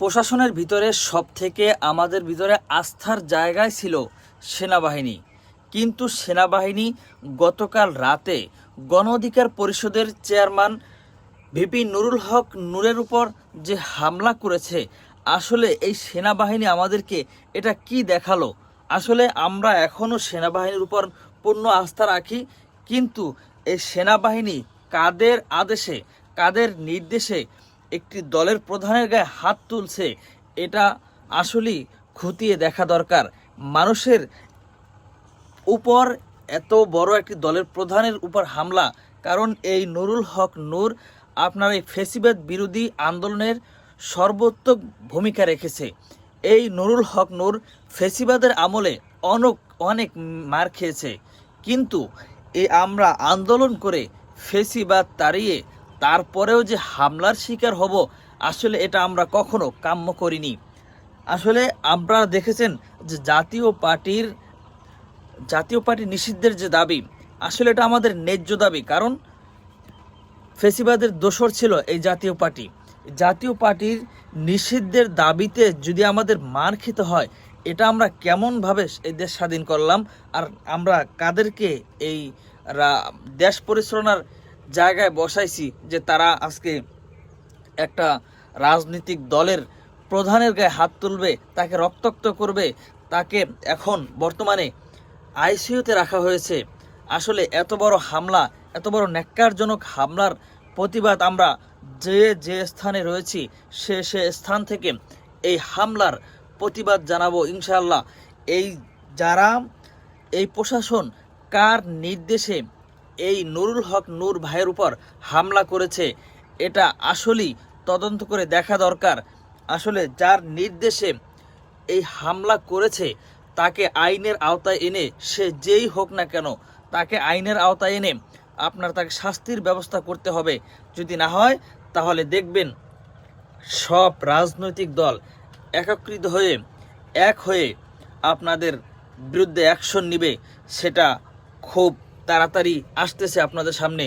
প্রশাসনের ভিতরে সব থেকে আমাদের ভিতরে আস্থার জায়গায় ছিল সেনাবাহিনী। কিন্তু সেনাবাহিনী গতকাল রাতে গণ অধিকার পরিষদের চেয়ারম্যান ভিপি নুরুল হক নূরের উপর যে হামলা করেছে, আসলে এই সেনাবাহিনী আমাদেরকে এটা কি দেখাল? আসলে আমরা এখনও সেনাবাহিনীর উপর পূর্ণ আস্থা রাখি, কিন্তু এই সেনাবাহিনী কাদের আদেশে, কাদের নির্দেশে একটি দলের প্রধানের গায়ে হাত তুলছে, এটা আসলেই খতিয়ে দেখা দরকার। মানুষের উপর এত বড় একটি দলের প্রধানের উপর হামলা, কারণ এই নুরুল হক নূর আপনার এই ফেসিবাদ বিরোধী আন্দোলনের সর্বোত্তক ভূমিকা রেখেছে। এই নুরুল হক নূর ফেসিবাদের আমলে অনেক অনেক মার খেয়েছে। কিন্তু এ আমরা আন্দোলন করে ফেসিবাদ তাড়িয়ে তারপরেও যে হামলার শিকার হব, আসলে এটা আমরা কখনো কাম্য করিনি। আসলে আপনারা দেখেছেন যে জাতীয় পার্টির, জাতীয় পার্টি নিষিদ্ধের যে দাবি, আসলে এটা আমাদের ন্যায্য দাবি, কারণ ফেসিবাদের দোসর ছিল এই জাতীয় পার্টি। জাতীয় পার্টির নিষিদ্ধের দাবিতে যদি আমাদের মার খেতে হয়, এটা আমরা কেমনভাবে এই দেশ স্বাধীন করলাম, আর আমরা কাদেরকে এই দেশ পরিচালনার জায়গায় বসাইছি যে তারা আজকে একটা রাজনৈতিক দলের প্রধানের গায়ে হাত তুলবে, তাকে রক্তাক্ত করবে, তাকে এখন বর্তমানে আইসিইউতে রাখা হয়েছে। আসলে এত বড় হামলা, এত বড় ন্যাক্কারজনক হামলার প্রতিবাদ আমরা যে যে স্থানে রয়েছি, সে সে স্থান থেকে এই হামলার প্রতিবাদ জানাব ইনশাআল্লাহ। এই যারা, এই প্রশাসন, কার নির্দেশে এই নুরুল হক নূর ভাইয়ের উপর হামলা করেছে। এটা আসলেই তদন্ত করে দেখা দরকার। আসলে যার নির্দেশে এই হামলা করেছে, তাকে আইনের আওতায় এনে সে যেই হোক না কেন, তাকে আইনের আওতায় এনে আপনার তাকে শাস্তির ব্যবস্থা করতে হবে। যদি না হয়, তাহলে দেখবেন সব রাজনৈতিক দল একত্রিত হয়ে, এক হয়ে আপনাদের বিরুদ্ধে অ্যাকশন নিবে। সেটা খুব তাড়াতাড়ি আসতেছে আপনাদের সামনে।